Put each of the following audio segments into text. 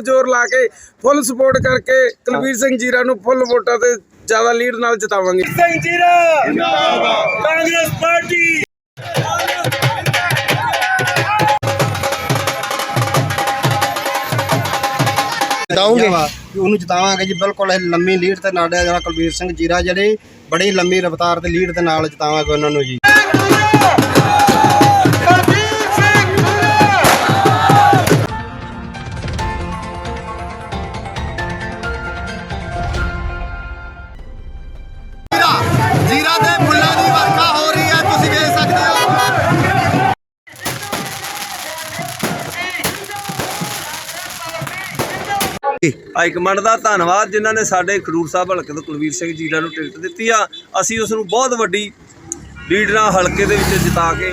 ਫੁੱਲ ਜ਼ੋਰ ਲਾ ਕੇ full support ਕਰਕੇ ਕੁਲਵੀਰ ਸਿੰਘ ਜੀਰਾ ਨੂੰ ਫੁੱਲ ਵੋਟਾਂ ਤੇ ਜ਼ਿਆਦਾ ਲੀਡ ਨਾਲ ਜਿਤਾਵਾਂਗੇ। ਸਿੰਘ ਜੀਰਾ! ਜਿੰਦਾਬਾਦ। ਕਾਂਗਰਸ ਪਾਰਟੀ! ਜਿਤਾਉਂਗੇ ਉਹਨੂੰ ਜਿਤਾਵਾਂਗੇ ਜੀ ਬਿਲਕੁਲ ਇਹ ਲੰਮੀ ਲੀਡ ਤੇ ਨਾਲ ਜਿਹੜਾ ਕੁਲਵੀਰ ਸਿੰਘ ਜੀਰਾ ਜਿਹੜੇ ਬੜੀ ਲੰਮੀ ਰਫ਼ਤਾਰ ਤੇ ਲੀਡ ਦੇ ਨਾਲ ਜਿਤਾਵਾਂਗੇ ਉਹਨਾਂ ਨੂੰ ਜੀ। ਹਾਈ ਕਮਾਂਡ ਦਾ ਧੰਨਵਾਦ ਜਿਨ੍ਹਾਂ ਨੇ ਸਾਡੇ ਖਡੂਰ ਸਾਹਿਬ ਹਲਕੇ ਤੋਂ ਕੁਲਵੀਰ ਸਿੰਘ ਜੀਰਾ ਨੂੰ ਟਿਕਟ ਦਿੱਤੀ ਆ। ਅਸੀਂ ਉਸ ਨੂੰ ਬਹੁਤ ਵੱਡੀ ਲੀਡ ਨਾਲ ਹਲਕੇ ਦੇ ਵਿੱਚ ਜਿਤਾ ਕੇ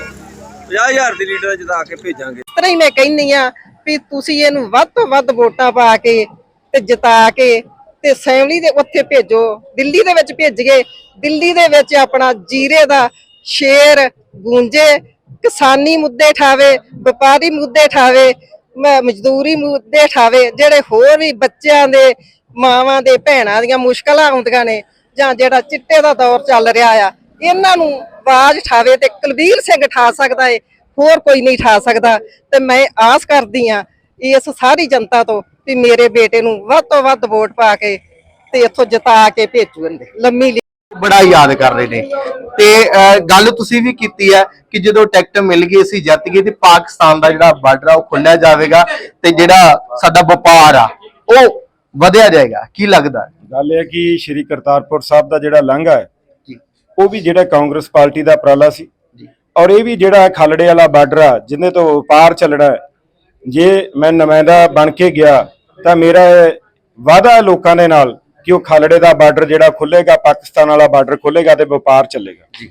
50000 ਦੀ ਲੀਡ ਨਾਲ ਜਿਤਾ ਕੇ ਭੇਜਾਂਗੇ। ਤਰ੍ਹਾਂ ਹੀ ਮੈਂ ਕਹਿੰਨੀ ਆ ਵੀ ਤੁਸੀਂ ਇਹਨੂੰ ਵੱਧ ਤੋਂ ਵੱਧ ਵੋਟਾਂ ਪਾ ਕੇ ਤੇ ਜਿਤਾ ਕੇ ਤੇ ਅਸੈਂਬਲੀ ਦੇ ਉੱਥੇ ਭੇਜੋ, ਦਿੱਲੀ ਦੇ ਵਿੱਚ ਭੇਜ ਗਏ। ਦਿੱਲੀ ਦੇ ਵਿੱਚ ਆਪਣਾ ਜੀਰੇ ਦਾ ਸ਼ੇਰ, ਗੂੰਜੇ, ਕਿਸਾਨੀ ਮੁੱਦੇ ਠਾਵੇ, ਵਪਾਰੀ ਮੁੱਦੇ ਠਾਵੇ ਮਜ਼ਦੂਰੀ ਮੁੱਦੇ ਠਾਵੇ ਜਿਹੜੇ ਹੋਰ ਵੀ ਬੱਚਿਆਂ ਦੇ, ਮਾਵਾਂ ਦੇ, ਭੈਣਾਂ ਦੀਆਂ ਮੁਸ਼ਕਲਾਂ ਆਉਂਦੀਆਂ ਨੇ ਜਾਂ ਜਿਹੜਾ ਚਿੱਟੇ ਦਾ ਦੌਰ ਚੱਲ ਰਿਹਾ ਆ, ਇਹਨਾਂ ਨੂੰ ਆਵਾਜ਼ ਠਾਵੇ ਤੇ ਕੁਲਵੀਰ ਸਿੰਘ ਠਾ ਸਕਦਾ ਏ, ਹੋਰ ਕੋਈ ਨਹੀਂ ਠਾ ਸਕਦਾ। ਤੇ ਮੈਂ ਆਸ ਕਰਦੀ ਆ ਇਸ ਸਾਰੀ ਜਨਤਾ ਤੋਂ ਵੀ ਮੇਰੇ ਬੇਟੇ ਨੂੰ ਵੱਧ ਤੋਂ ਵੱਧ ਵੋਟ ਪਾ ਕੇ ਤੇ ਇੱਥੋਂ ਜਿਤਾ ਕੇ ਭੇਜੂਗੇ ਲੰਮੀ ਬੜਾ ਯਾਦ ਕਰ ਰਹੇ ਨੇ। ਤੇ ਗੱਲ ਤੁਸੀਂ ਵੀ ਕੀਤੀ ਹੈ ਕਿ ਜਦੋਂ ਟਿਕਟ ਮਿਲ ਗਈ ਅਸੀਂ ਜਿੱਤ ਗਏ ਤੇ ਪਾਕਿਸਤਾਨ ਦਾ ਜਿਹੜਾ ਬਾਰਡਰ ਆ ਉਹ ਖੁੱਲਿਆ ਜਾਵੇਗਾ ਤੇ ਜਿਹੜਾ ਸਾਡਾ ਵਪਾਰ ਆ ਉਹ ਵਧਿਆ ਜਾਏਗਾ। ਕੀ ਲੱਗਦਾ? ਗੱਲ ਇਹ ਕਿ ਸ਼੍ਰੀ ਕਰਤਾਰਪੁਰ ਸਾਹਿਬ ਦਾ ਜਿਹੜਾ ਲੰਘਾ ਹੈ ਉਹ ਵੀ ਜਿਹੜਾ ਕਾਂਗਰਸ ਪਾਰਟੀ ਦਾ ਉਪਰਾਲਾ ਸੀ। ਔਰ ਇਹ ਵੀ ਜਿਹੜਾ ਖਾਲੜੇ ਵਾਲਾ ਬਾਰਡਰ ਆ ਜਿੰਨੇ ਤੋਂ ਵਪਾਰ ਚੱਲਣਾ ਹੈ ਜੇ ਮੈਂ ਨੁਮਾਇੰਦਾ ਬਣ ਕੇ ਗਿਆ ਤਾਂ ਮੇਰਾ ਵਾਅਦਾ ਲੋਕਾਂ ਦੇ ਨਾਲ ਕਿ ਉਹ ਖਾਲੜੇ ਦਾ ਬਾਰਡਰ ਜਿਹੜਾ ਖੁੱਲੇਗਾ, ਪਾਕਿਸਤਾਨ ਵਾਲਾ ਬਾਰਡਰ ਖੁੱਲੇਗਾ ਤੇ ਵਪਾਰ ਚੱਲੇਗਾ। ਜੀ।